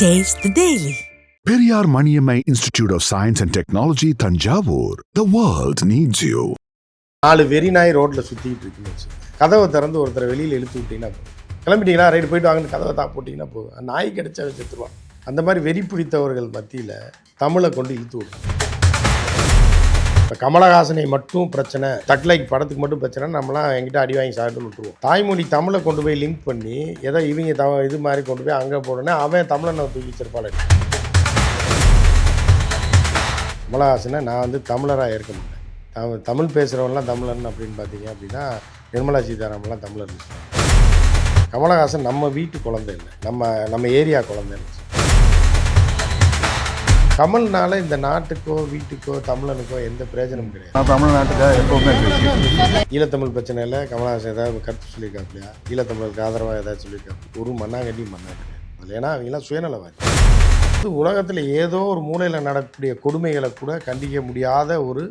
Taste the Daily. Periyar Maniammai Institute of Science and Technology, Tanjavur. The world needs you. நாலு வெறி நாய் ரோட்டில் சுற்றிக்கிட்டு இருக்குன்னு கதவை திறந்து ஒருத்தரை வெளியில் இழுத்து விட்டீங்கன்னா போதும் கிளம்பிட்டீங்களா ரைட்டு போயிட்டு வாங்கன்னு கதவை தான் போட்டிங்கன்னா போதும் அந்த நாய் கிடைச்சா செத்துருவான் அந்த மாதிரி வெறி பிடித்தவர்கள் மத்தியில் தமிழை கொண்டு இழுத்து விடும் இப்போ கமலஹாசனை மட்டும் பிரச்சனை தட்லைக் படத்துக்கு மட்டும் பிரச்சனை நம்மளாம் என்கிட்ட அடி வாங்கி சாப்பிட்டு விட்டுருவோம். தாய்மொழி தமிழை கொண்டு போய் லிங்க் பண்ணி ஏதோ இவங்க த இது மாதிரி கொண்டு போய் அங்கே போடனே அவன் தமிழனை தூக்கி வச்சிருப்பாள். கமலஹாசனை நான் வந்து தமிழராக இருக்க மாட்டேன் தமிழ் பேசுகிறவன்லாம் பேசுகிறவங்களாம் தமிழன் அப்படின்னு பார்த்தீங்க அப்படின்னா நிர்மலா சீதாராமன்லாம் தமிழர். கமலஹாசன் நம்ம வீட்டு குழந்தை இல்லை. நம்ம நம்ம ஏரியா குழந்தைன்னு கமல்னால இந்த நாட்டுக்கோ வீட்டுக்கோ தமிழனுக்கோ எந்த பிரயோஜனமும் கிடையாது. நான் தமிழ்நாட்டுக்காக எப்பவுமே ஈழத்தமிழ் பிரச்சனையில் கமலஹாசன் ஏதாவது கருத்து சொல்லியிருக்காப்லையா ஈழத்தமிழுக்கு ஆதரவாக ஏதாவது சொல்லியிருக்காப்ல? ஒரு மண்ணாங்கட்டி மண்ணா கிடையாது. அதில் ஏன்னா அவங்களாம் சுயநலவாதி. உலகத்தில் ஏதோ ஒரு மூலையில் நடக்கக்கூடிய கொடுமைகளை கூட கண்டிக்க முடியாத ஒரு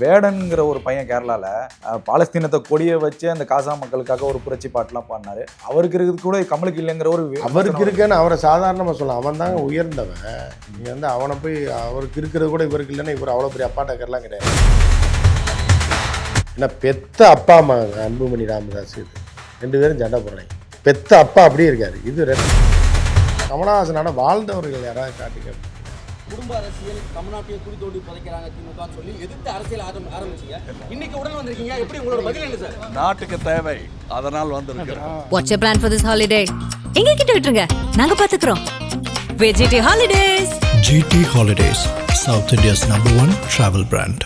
வேடன்ங்கிற ஒரு பையன் கேரளால அஹ், பாலஸ்தீனத்தை கொடிய வச்சு அந்த காசா மக்களுக்காக ஒரு புரட்சி பாட்டுலாம் பாடினாரு. அவருக்கு இருக்கிறது கூட கமலுக்கு இல்லைங்கிற ஒரு அவருக்கு இருக்கேன்னு அவரை சாதாரணமாக சொல்லலாம். அவன் தாங்க உயர்ந்தவன். நீங்கள் வந்து அவனை போய் அவருக்கு இருக்கிறது கூட இவருக்கு இல்லைன்னா இவர் அவ்வளோ பெரிய அப்பா டக்கர்லாம் கிடையாது. ஏன்னா பெத்த அப்பா அம்மா அன்புமணி ராமதாஸ் இது. ரெண்டு பேரும் சண்டை போடுறாங்க. பெத்த அப்பா அப்படியே இருக்காரு. இது ரெண்டு கமலஹாசனோட வாழ்ந்தவர்கள் யாராவது காட்டிக்க குடும்ப அரசியல் தமிழ்நாட்டையே குடி தோண்டி புதைக்கிறாங்க திமுக சொல்லி எதிர்த்து அரசியல் ஆரம் ஆரம்பிச்சீங்க. இன்னைக்கு உடனே வந்திருக்கீங்க. எப்படி உங்களோட பதில் என்ன சார்? நாட்டுக்கு தேவை. அதனால் வந்திருக்கிறேன் What's your plan for this holiday? எங்க கிட்ட விட்டுருங்க. நாங்க பாத்துக்கிறோம். VGT holidays GT Holidays, South India's number one travel brand.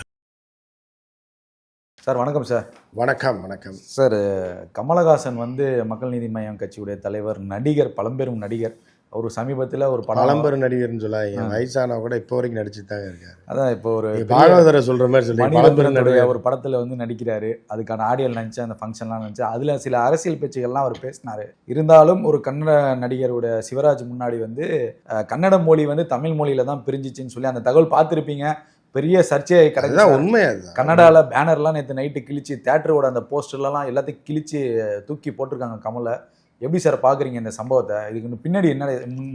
Sir வணக்கம் சார். வணக்கம் வணக்கம். சார் கமலஹாசன் வந்து மக்கள் நீதி மய்யம் கட்சியுடைய தலைவர் நடிகர் பழம்பெரும் நடிகர். அவர் சமீபத்தில் ஒரு படம் பழம்பெரும் நடிகர்னு சொல்லாதீங்க வயசானவ கூட இப்போ வரைக்கும் நடிச்சுட்டு தாங்க இருக்காரு அதான் இப்போ ஒரு பாகவதரை சொல்ற மாதிரி சொல்லி பழம்பெரும் நடிகர். ஒரு படத்துல வந்து நடிக்கிறாரு. அதுக்கான ஆடியோ நினைச்சு அந்த ஃபங்க்ஷன்லாம் நினைச்சு அதுல சில அரசியல் பேச்சுகள்லாம் அவர் பேசினாரு. இருந்தாலும் ஒரு கன்னட நடிகரோட சிவராஜ் முன்னாடி வந்து கன்னட மொழி வந்து தமிழ் மொழியில தான் பிரிஞ்சிச்சுன்னு சொல்லி அந்த தகவல் பார்த்திருப்பீங்க. பெரிய சர்ச்சையை கிடையாது உண்மை கன்னடால பேனர்லாம் நேற்று நைட்டு கிழிச்சு தேட்டரோட அந்த போஸ்டர்லாம் எல்லாத்தையும் கிழிச்சு தூக்கி போட்டிருக்காங்க கமலை எப்படி சார் பாக்குறீங்க இந்த சம்பவத்தை? இதுக்கு பின்னாடி என்ன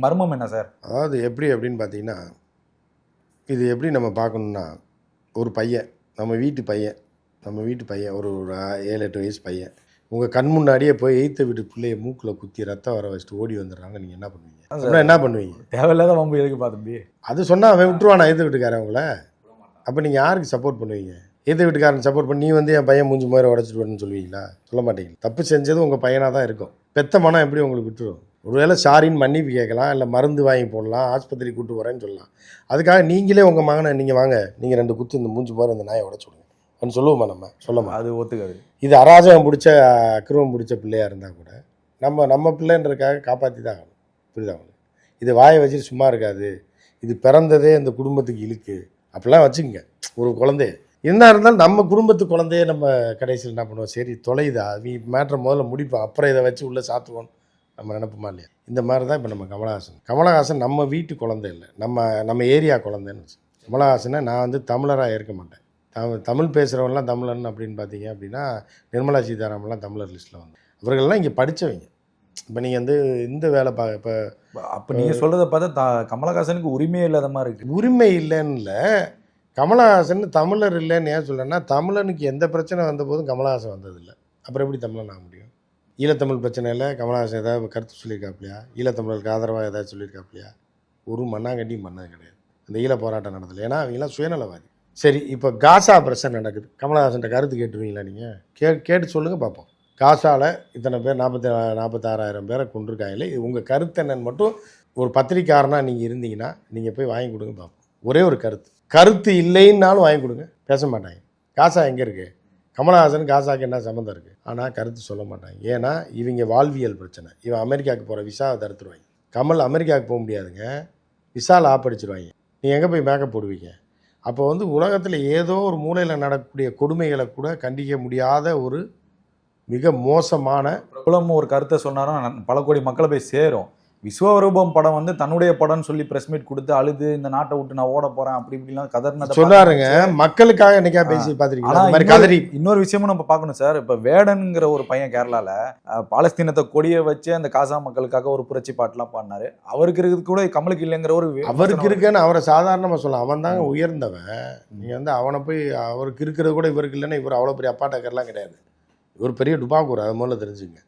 மர்மம் என்ன சார்? அதாவது எப்படி அப்படின்னு பார்த்தீங்கன்னா இது எப்படி நம்ம பார்க்கணுன்னா ஒரு பையன் நம்ம வீட்டு பையன் நம்ம வீட்டு பையன் ஒரு ஒரு ஏழு எட்டு வயசு பையன் உங்கள் கண் முன்னாடியே போய் எய்த்த வீட்டு பிள்ளைய மூக்கில் குத்தி ரத்தம் வர வச்சுட்டு ஓடி வந்துடுறாங்க நீங்கள் என்ன பண்ணுவீங்க? அப்புறம் என்ன பண்ணுவீங்க? தேவையில்லாத வம்பு எதுக்கு பார்த்தம்பி அது சொன்னால் அவன் விட்டுருவானா எய்த்த வீட்டுக்காரன் உங்களை அப்போ நீங்கள் யாருக்கு சப்போர்ட் பண்ணுவீங்க? எய்த்த வீட்டுக்காரன் சப்போர்ட் பண்ணி நீ வந்து என் பையன் மூஞ்சி மாதிரி உடச்சிட்டு வரணும்னு சொல்லுவீங்களா? சொல்ல மாட்டீங்க தப்பு செஞ்சது உங்கள் பையனாக தான் இருக்கும். பெத்த மனம் எப்படி உங்களுக்கு விட்டுரும்? ஒருவேளை சாரின்னு மன்னிப்பு கேட்கலாம் இல்லை மருந்து வாங்கி போடலாம் ஆஸ்பத்திரி கூட்டு வரேன்னு சொல்லலாம். அதுக்காக நீங்களே உங்கள் மகனை நீங்கள் வாங்க. நீங்கள் ரெண்டு குத்து இந்த மூஞ்சி மாதிரி இந்த நாயை உடச்சு விடுங்க. அப்படின்னு சொல்லுவோமா நம்ம? சொல்லமா? அது ஒத்துக்காது. இது அராஜகம் பிடிச்ச அக்கிரமம் பிடிச்ச பிள்ளையா இருந்தால் கூட நம்ம நம்ம பிள்ளைன்றதுக்காக காப்பாற்றி தான் ஆகணும். புரியுதா உங்களுக்கு? இது வாயை வச்சுட்டு சும்மா இருக்காது. இது பிறந்ததே இந்த குடும்பத்துக்கு இழுக்கு. அப்படிலாம் வச்சுக்கங்க. ஒரு குழந்தைய. என்ன இருந்தாலும் நம்ம குடும்பத்து குழந்தைய நம்ம கடைசியில் என்ன பண்ணுவோம்? சரி தொலைதா நீ மேட்ரை முதல்ல முடிப்போம் அப்புறம் இதை வச்சு உள்ளே சாத்துவோம் நம்ம நினைப்போமா இல்லையா? இந்த மாதிரி தான் இப்போ நம்ம கமலஹாசன். கமலஹாசன் நம்ம வீட்டு குழந்தை இல்லை. நம்ம நம்ம ஏரியா குழந்தைன்னு வச்சு. கமலஹாசனை நான் வந்து தமிழராக இருக்க மாட்டேன். தமிழ் தமிழ் பேசுகிறவங்களாம் தமிழன் அப்படின்னு பார்த்தீங்க அப்படின்னா நிர்மலா சீதாராமன்லாம் தமிழர் லிஸ்ட்டில் வந்து. அவர்கள்லாம் இங்கே படித்தவங்க இப்போ நீங்கள் வந்து இந்த வேலை பா இப்போ அப்ப நீங்க சொல்றத பார்த்தா த- கமலஹாசனுக்கு உரிமையே இல்லாத மாதிரி இருக்கு. உரிமை இல்லைன்னு இல்லை கமலஹாசன் தமிழர் இல்லைன்னு ஏன் சொல்கிறேன்னா தமிழனுக்கு எந்த பிரச்சனை வந்த போதும் கமலஹாசன் வந்ததில்லை. அப்புறம் எப்படி தமிழன் ஆக முடியும்? ஈழத்தமிழ் பிரச்சனையில் கமலஹாசன் ஏதாவது கருத்து சொல்லியிருக்காப்லையா ஈழத்தமிழருக்கு ஆதரவாக ஏதாவது சொல்லியிருக்காப்லையா ஒரு மண்ணாங்கட்டியும் பண்ணது கிடையாது. அந்த ஈழ போராட்டம் நடந்தது ஏன்னா அவங்களாம் சுயநலவாதி. சரி இப்போ காசா பிரச்சனை நடக்குது. கமலஹாசன் கருத்து கேட்டுருவீங்களா நீங்கள் கே கேட்டு சொல்லுங்கள் பார்ப்போம். காசாவில் இத்தனை பேர் நாற்பத்தி நாற்பத்தாறாயிரம் பேரை கொண்டிருக்காங்களே இது உங்கள் கருத்து என்னன்னு மட்டும் ஒரு பத்திரிக்காரனாக நீங்கள் இருந்தீங்கன்னா நீங்கள் போய் வாங்கி கொடுங்க பார்ப்போம். ஒரே ஒரு கருத்து. கருத்து இல்லைன்னாலும் வாங்கி கொடுங்க. பேச மாட்டாங்க. காசா எங்கே இருக்குது கமலஹாசன் காசாக்கு என்ன சம்மந்தம் இருக்குது ஆனால் கருத்து சொல்ல மாட்டாங்க. ஏன்னா இவங்க வாழ்வியல் பிரச்சனை. இவன் அமெரிக்காவுக்கு போகிற விசாவை தடுத்துருவாங்க. கமல் அமெரிக்காவுக்கு போக முடியாதுங்க. விசாவில் ஆப்படிச்சிருவாங்க நீங்கள் எங்கே போய் மேக்கப் போடுவீங்க? அப்போ வந்து உலகத்தில் ஏதோ ஒரு மூலையில் நடக்கக்கூடிய கொடுமைகளை கூட கண்டிக்க முடியாத ஒரு மிக மோசமான குளமும் ஒரு கருத்தை சொன்னாலும் பல கோடி மக்களை போய் சேரும். விஸ்வரூபம் படம் வந்து தன்னுடைய படம்னு சொல்லி பிரஸ் மீட் கொடுத்து அழுது இந்த நாட்டை விட்டு நான் ஓட போறேன் அப்படி இப்படிலாம் கதர்னதை சொன்னாருங்க மக்களுக்காக என்னைக்கா பேசி இன்னொரு- கதறி. இன்னொரு விஷயமும் நம்ம பார்க்கணும் சார். இப்ப வேடன்ங்கிற ஒரு பையன் கேரளால பாலஸ்தீனத்தை கொடிய வச்சு அந்த காசா மக்களுக்காக ஒரு புரட்சி பாட்டுலாம் பாடினாரு. அவருக்கு இருக்கிறது கூட கமலுக்கு இல்லைங்கிற ஒரு அவருக்கு இருக்குன்னு அவரை சாதாரணமாக சொல்லலாம். அவன் தாங்க உயர்ந்தவன். நீங்கள் வந்து அவனை போய் அவருக்கு இருக்கிறது கூட இவருக்கு இல்லைன்னா இவர் அவ்வளோ பெரிய அப்பா டக்கர்லாம் கிடையாது. இவர் பெரிய டுபாக்கூர் அது முதல்ல தெரிஞ்சுங்க.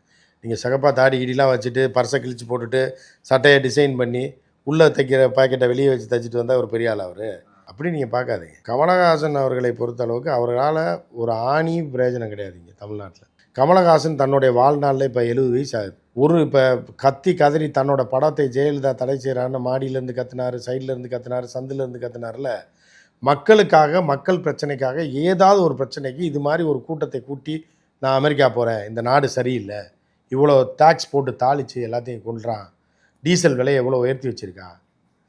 நீங்கள் சகப்பா தாடி இடிலாம் வச்சுட்டு பர்சை கிழிச்சு போட்டுட்டு சட்டையை டிசைன் பண்ணி உள்ளே தைக்கிற பாக்கெட்டை வெளியே வச்சு தைச்சிட்டு வந்தால் ஒரு பெரிய ஆள் அவர்? அப்படி நீங்கள் பார்க்காதீங்க. கமலஹாசன் அவர்களை பொறுத்தளவுக்கு அவரால் ஒரு ஆணி பிரயோஜனம் கிடையாதுங்க தமிழ்நாட்டில். கமலஹாசன் தன்னுடைய வாழ்நாளில் இப்போ எழுபது வயசு ஆகுது. ஒரு இப்போ கத்தி கதறி தன்னோட படத்தை ஜெயலலிதா தடை செய்கிறான்னு மாடியிலேருந்து கத்துனாரு சைட்லேருந்து கத்துனாரு சந்திலேருந்து கத்துனாருல மக்களுக்காக மக்கள் பிரச்சனைக்காக ஏதாவது ஒரு பிரச்சனைக்கு இது மாதிரி ஒரு கூட்டத்தை கூட்டி நான் அமெரிக்கா போகிறேன் இந்த நாடு சரியில்லை. இவ்வளோ டேக்ஸ் போட்டு தாளித்து எல்லாத்தையும் கொள்றான். டீசல் விலையை எவ்வளோ உயர்த்தி வச்சுருக்கான்?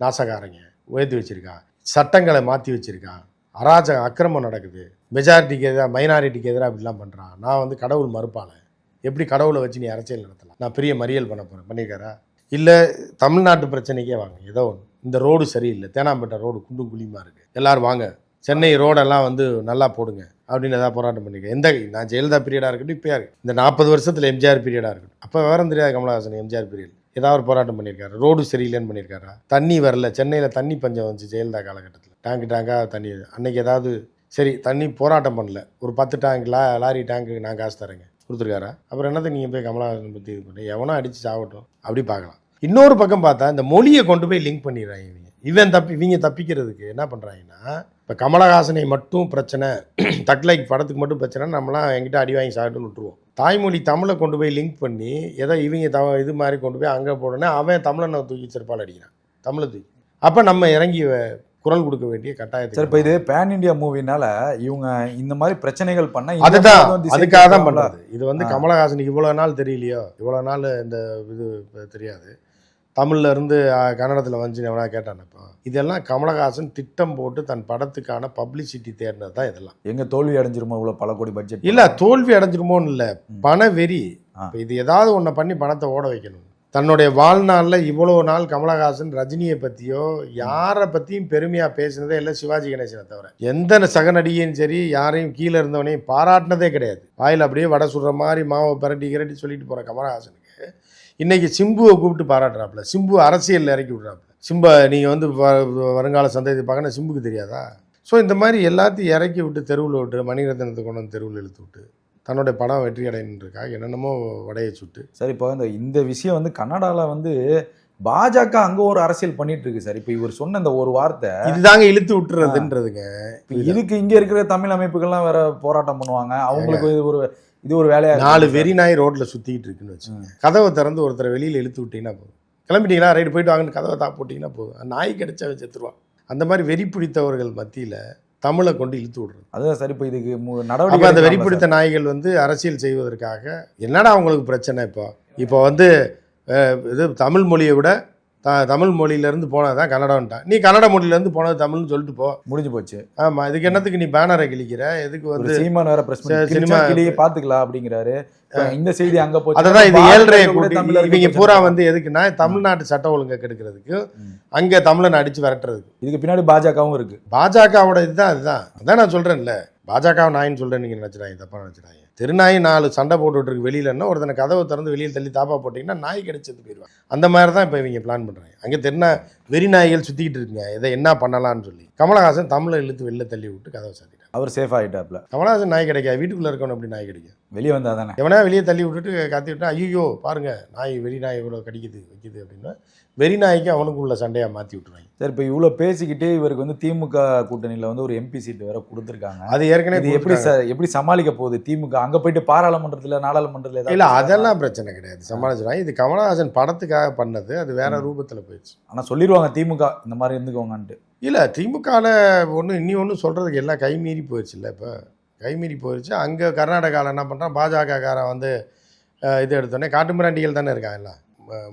நாசகாரங்க உயர்த்தி வச்சுருக்கான். சட்டங்களை மாற்றி வச்சுருக்கான். அராஜக அக்கிரமம் நடக்குது. மெஜாரிட்டிக்கு எதிராக மைனாரிட்டிக்கு எதிராக இப்படிலாம் பண்ணுறான் நான் வந்து கடவுள் மறுப்பாளன். எப்படி கடவுளை வச்சு நீ அரசியல் நடத்தலாம்? நான் பெரிய மறியல் பண்ண போகிறேன் பண்ணியிருக்காரா இல்லை தமிழ்நாட்டு பிரச்சனைக்கே வாங்க. ஏதோ ஒன்று இந்த ரோடு சரியில்லை. தேனாம்பேட்டை ரோடு குண்டும் குழியுமா இருக்குது எல்லோரும் வாங்க. சென்னை ரோடெல்லாம் வந்து நல்லா போடுங்க அப்படின்னு ஏதாவது போராட்டம் பண்ணிக்க எந்த நான் ஜெயலலிதா பீரியடாக இருக்கட்டும் இப்போயா இருக்கு இந்த நாற்பது வருஷத்தில் எம்ஜிஆர் பீரியடாக இருக்கட்டும். அப்போ விவரம் தெரியாது கமலஹாசன் எம்ஜிஆர் பீரியட் ஏதாவது ஒரு போராட்டம் பண்ணியிருக்காரு ரோடு சரியில்லைன்னு பண்ணியிருக்காரா தண்ணி வரல. சென்னையில் தண்ணி பஞ்சம் வந்துச்சு ஜெயலலிதா காலகட்டத்தில். டேங்கு டேங்காக தண்ணி. அன்னைக்கு ஏதாவது சரி தண்ணி போராட்டம் பண்ணல. ஒரு பத்து டேங்க் லா லாரி டேங்க்கு நான் காசு தரேங்க. கொடுத்துருக்காரா? அப்புறம் என்னத்தை நீங்கள் போய் கமலஹாசன் பற்றி இது பண்ணி? எவனோ அடித்து சாகட்டும் அப்படி பார்க்கலாம். இன்னொரு பக்கம் பார்த்தா இந்த மொழியை கொண்டு போய் லிங்க் பண்ணிடுறாங்க இவங்க. இவன் தப்பி இவங்க தப்பிக்கிறதுக்கு என்ன பண்ணுறாங்கன்னா இப்போ கமலஹாசனை மட்டும் பிரச்சனை தக்லைக் படத்துக்கு மட்டும் பிரச்சனை நம்மளாம் என்கிட்ட அடி வாங்கி சாப்பிட்டுன்னு விட்டுருவோம். தாய்மொழி தமிழை கொண்டு போய் லிங்க் பண்ணி ஏதோ இவங்க த இது மாதிரி கொண்டு போய் அங்கே போடனே அவன் தமிழனை தூக்கி செருப்பால் அடிக்கிறான். தமிழை தூக்கி. அப்போ நம்ம இறங்கி குரல் கொடுக்க வேண்டிய சார் கட்டாயத்தை இப்ப இது பேன் இந்தியா மூவினால இவங்க இந்த மாதிரி பிரச்சனைகள் பண்ணா அதுதான். அதுக்காக தான் பண்றது. இது வந்து. கமலஹாசனுக்கு இவ்வளவு நாள் தெரியலையோ? இவ்வளவு நாள் இந்த இது தெரியாது. தமிழ்ல இருந்து கன்னடத்துல வந்து எவனா கேட்டான் இப்போ? இதெல்லாம் கமலஹாசன் திட்டம் போட்டு தன் படத்துக்கான பப்ளிசிட்டி தேடினது தான் இதெல்லாம். எங்க தோல்வி அடைஞ்சிருமோ இவ்வளவு பல கோடி பட்ஜெட்? இல்ல தோல்வி அடைஞ்சிருமோன்னு இல்ல. பண வெறி. இது ஏதாவது ஒன்றை பண்ணி பணத்தை ஓட வைக்கணும். தன்னுடைய வாழ்நாளில் இவ்வளவு நாள் கமலஹாசன் ரஜினியை பற்றியோ யாரை பற்றியும் பெருமையாக பேசினதே இல்லை சிவாஜி கணேசனை தவிர. எந்த சக நடிகையும் சரி யாரையும் கீழே இருந்தவனையும் பாராட்டினதே கிடையாது. வாயில் அப்படியே வடை சுடுற மாதிரி மாவை பிரட்டி கிரட்டி சொல்லிட்டு போகிற கமலஹாசனுக்கு. இன்னைக்கு சிம்புவை கூப்பிட்டு பாராட்டுறாப்புல. சிம்பு அரசியலில் இறக்கி விட்றாப்புல. சிம்பை நீங்கள் வந்து வருங்கால சந்ததி பார்க்கணும் சிம்புக்கு தெரியாதா? ஸோ இந்த மாதிரி எல்லாத்தையும் இறக்கி விட்டு தெருவில் விட்டு மணிரத்னத்தை கொண்டு வந்து தெருவில் இழுத்து விட்டு தன்னோட படம் வெற்றி அடையணுன்றக்காக என்னென்னமோ வடையை சுட்டு. சார் இப்போ இந்த இந்த விஷயம் வந்து கன்னடால வந்து பாஜக அங்க ஒரு அரசியல் பண்ணிட்டு இருக்கு சார். இப்போ இவர் சொன்ன இந்த ஒரு வார்த்தை இதுதாங்க இழுத்து விட்டுறதுன்றதுங்க. இதுக்கு இங்க இருக்கிற தமிழ் அமைப்புகள்லாம் வேற போராட்டம் பண்ணுவாங்க. அவங்களுக்கு இது ஒரு இது ஒரு வேலையா. நாலு வெறி நாய் ரோட்ல சுத்திட்டு இருக்குன்னு வச்சுக்கோங்க. கதவை திறந்து ஒருத்தரை வெளியில இழுத்து விட்டீங்கன்னா போதும். கிளம்பிட்டீங்களா? ரைடு போயிட்டு வாங்கன்னு கதவை தா போட்டிங்கன்னா போதும். நாய் கிடைச்சா அவன் செத்துருவான் அந்த மாதிரி வெறி பிடித்தவர்கள் மத்தியில தமிழை கொண்டு இழுத்து விடுறது. அதுதான் சார் இப்போ இதுக்கு நடவடிக்கை அந்த வெறி பிடித்த நாய்கள் வந்து அரசியல் செய்வதற்காக என்னடா அவங்களுக்கு பிரச்சனை இப்போ? இப்போ வந்து இது தமிழ் மொழியை விட த தமிழ் மொழியிலேருந்து போனது தான் கன்னடம்ட்டான் நீ கன்னட மொழியிலேருந்து போனது தமிழ்னு சொல்லிட்டு போ? முடிஞ்சு போச்சு. ஆமா இதுக்கு என்னத்துக்கு நீ பேனரை கிழிக்கிற? எதுக்கு வந்து சீமான் வேற பண்ணி சினிமா- கிளியே பாத்துக்கலாம் அப்படிங்கிறாரு. இந்த செய்தி அங்க போச்சு. அததான் இது ஏழ்றையை கூட கூட்டி இவங்க பிரச்சனை பூரா. வந்து எதுக்குன்னா தமிழ்நாட்டு சட்ட ஒழுங்கை கெடுக்கிறதுக்கு. அங்க தமிழனை அடிச்சு விரட்டுறதுக்கு. இதுக்கு பின்னாடி பாஜகவும் இருக்கு. பாஜகவோட இதுதான் அதுதான். அதான் நான் சொல்றேன்ல. பாஜக நாயின்னு சொல்றேன் நீங்க நினைச்சிடாங்க தப்பா நினைச்சிடாங்க திருநாய் நாலு சண்டை போட்டுட்ருக்கு வெளியிலன்னா ஒருத்தனை கதவை திறந்து வெளியில் தள்ளி தாப்பா போட்டிங்கன்னா நாய் கிடைச்சது போயிடுவாங்க. அந்த மாதிரி தான் இப்போ இவங்க பிளான் பண்ணுறாங்க அங்கே தெருநா வெறி நாய்கள் சுற்றிக்கிட்டு இருக்குங்க. இதை என்ன பண்ணலாம்னு சொல்லி கமலஹாசன் தமிழை இழுத்து வெளில தள்ளி விட்டு கதவை சாத்திட்டாங்க அவர் சேஃப் ஆயிட்டாப்ல கமலஹாசன் நாய் கிடைக்காது. வீட்டுக்குள்ள இருக்கவன் அப்படி நாய் கிடைக்கும்? வெளியே வந்தா தானே. எவனா வெளியே தள்ளி விட்டுட்டு கத்தி விட்டா ஐயோ பாருங்க நாய் வெறி நாய் இவ்வளோ கடிக்குது வைக்குது அப்படின்னா வெறி நாய்க்கு அவனுக்கு உள்ள சண்டையா மாற்றி விட்டுருவாங்க. சரி இப்போ இவ்வளவு பேசிக்கிட்டே இவருக்கு வந்து திமுக கூட்டணியில வந்து ஒரு எம்பி சீட் வேற கொடுத்துருக்காங்க. அது ஏற்கனவே இது எப்படி. ச- எப்படி சமாளிக்க போகுது திமுக? அங்க போயிட்டு பாராளுமன்றத்துல நாடாளுமன்றத்துல இல்ல? அதெல்லாம் பிரச்சனை கிடையாது. சமாளிச்சிடும் இது கமலஹாசன் படத்துக்காக பண்ணது அது வேற ரூபத்துல போயிடுச்சு. ஆனா சொல்லிடுவாங்க திமுக இந்த மாதிரி இருந்துக்கோங்கன்ட்டு. இல்ல திமுகவில் ஒன்றும் இன்னி ஒன்றும் சொல்றதுக்கு எல்லாம் கைமீறி போயிடுச்சு இல்லை இப்போ? கைமீறி போயிடுச்சு அங்கே கர்நாடகாவில் என்ன பண்ணுறான் பாஜக காரன் வந்து இது எடுத்தோடனே காட்டுமிராண்டிகள் தானே இருக்காங்க எல்லாம்.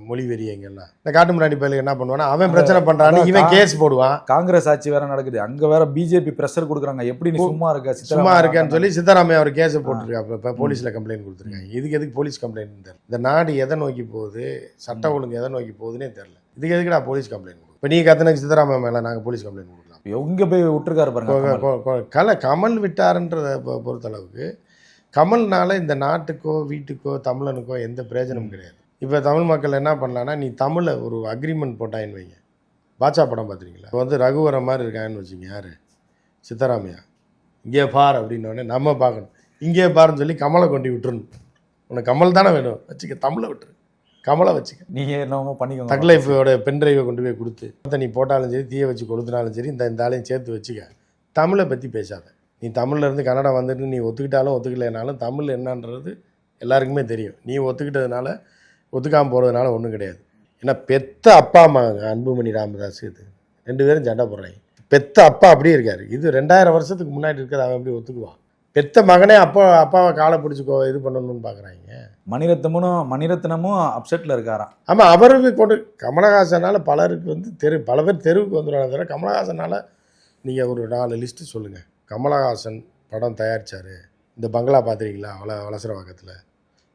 மொழி வெறியங்கள்லாம் இந்த காட்டு முன்னாடி பயிலுக்கு என்ன பண்ணுவானா அவன் பிரச்சனை அதான் இவன் கேஸ் போடுவான். காங்கிரஸ் ஆட்சி வேற நடக்குது. அங்க வேற பிஜேபி பிரஷர் கொடுக்குறாங்க. எப்படி நீ சும்மா இருக்க? சும்மா இருக்கேன்னு சொல்லி சித்தராமையா அவர் கேஸை போட்டிருக்காங்க இப்போ போலீஸில் கம்ப்ளைண்ட் கொடுத்துருக்காங்க. இதுக்கு எதுக்கு போலீஸ் கம்ப்ளைண்ட் தெரியல இந்த நாடு எதை நோக்கி போகுது? சட்டம் ஒழுங்கு எதை நோக்கி போகுதுன்னே தெரியல. இதுக்கு எதுக்குடா போலீஸ் கம்ப்ளைண்ட் இப்போ நீ கத்தனுக்கு சித்தராமையா மேலே நாங்கள் போலீஸ் கம்ப்ளைண்ட் கொடுக்கலாம். எங்க போய் விட்டுருக்காரு பாருங்க கலை கமல் விட்டாருன்றத பொ- பொறுத்தளவுக்கு கமல்னால இந்த நாட்டுக்கோ வீட்டுக்கோ தமிழனுக்கோ எந்த பிரயோஜனமும் கிடையாது. இப்போ தமிழ் மக்கள் என்ன பண்ணலான்னா நீ தமிழை ஒரு அக்ரிமெண்ட் போட்டாயின்னு வைங்க. பாட்சா படம் பார்த்துருக்கீங்களா இப்போ வந்து ரகுவரன் மாதிரி இருக்கான்னு வச்சுங்க யார்? சித்தராமையா? இங்கே பார் அப்படின்னோடனே நம்ம பார்க்கணும். இங்கே பாருன்னு சொல்லி கமலை கொண்டு விட்டுறணும். உனக்கு கமல் தானே வேணும். வச்சுக்க தமிழை விட்டுரு. கமலை வச்சுக்க. நீங்க என்னவோ பண்ணிக்கோங்க. தக் லைஃபோட பென்ட்ரைவை கொண்டு போய் கொடுத்து அதை நீ போட்டாலும் சரி தீய வச்சு கொளுத்தினாலும் சரி இந்த இந்த ஆளையும் சேர்த்து வச்சுக்க. தமிழை பற்றி பேசாத. நீ தமிழ்ல இருந்து கன்னடம் வந்துட்டு நீ ஒத்துக்கிட்டாலும் ஒத்துக்கலைனாலும் தமிழ் என்னன்றது எல்லாருக்குமே தெரியும். நீ ஒத்துக்கிட்டதுனால ஒத்துக்காமல் போகிறதுனால ஒன்றும் கிடையாது. ஏன்னா பெத்த அப்பா அம்மா அன்புமணி ராமதாஸ் இது. ரெண்டு பேரும் சண்டை போடுறாங்க. பெத்த அப்பா அப்படியே இருக்காரு. இது ரெண்டாயிரம் வருஷத்துக்கு முன்னாடி இருக்கிறத அவன் எப்படி ஒத்துக்குவான்? பெத்த மகனே அப்பா அப்பாவை காலை பிடிச்சி இது பண்ணணும்னு பார்க்குறாங்க மணிரத்னமும் மணிரத்னமும் அப்செட்ல இருக்காராம். ஆமாம் அவருக்கு கொண்டு கமலஹாசனால் பலருக்கு வந்து தெரு பல பேர் தெருவுக்கு வந்துடுவாங்க தவிர கமலஹாசனால் நீங்கள் ஒரு நாலு லிஸ்ட்டு சொல்லுங்கள் கமலஹாசன் படம் தயாரித்தார் இந்த பங்களா பார்த்துருக்கீங்களா வள வளசரவாக்கத்தில்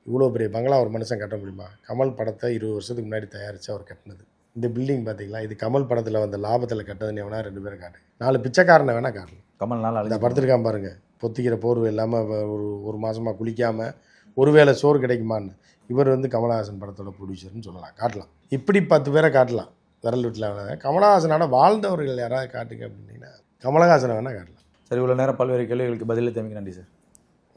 இவ்வளோ பெரிய பங்களா ஒரு மனுஷன் கட்ட முடியுமா? கமல் படத்தை இருபது வருஷத்துக்கு முன்னாடி தயாரித்து அவர் கட்டினது. இந்த பில்டிங் பார்த்தீங்களா இது கமல் படத்தில் வந்த லாபத்தில் கட்டதுன்னு எவனா ரெண்டு பேரும் காட்டு. நாலு பிச்சைக்காரனை வேணால் காட்டணும் கமல்னால இந்த அழிஞ்சு படுத்திருக்கான் பாருங்க. பொத்திக்கிற போர்வை இல்லாமல் ஒரு ஒரு மாதமாக குளிக்காமல் ஒருவேளை சோறு கிடைக்குமான்னு இவர் வந்து கமலஹாசன் படத்தோட ப்ரொடியூசர்னு சொல்லலாம். காட்டலாம். இப்படி பத்து பேரை காட்டலாம். விரல் வீட்டில் கமலஹாசனோட வாழ்ந்தவர்கள் யாராவது காட்டுங்க அப்படின்னீங்கன்னா கமலஹாசனை வேணால் காட்டலாம். சரி இவ்வளோ நேரம் பல்வேறு கேள்விகளுக்கு பதிலளித்தமைக்கு நன்றி சார்.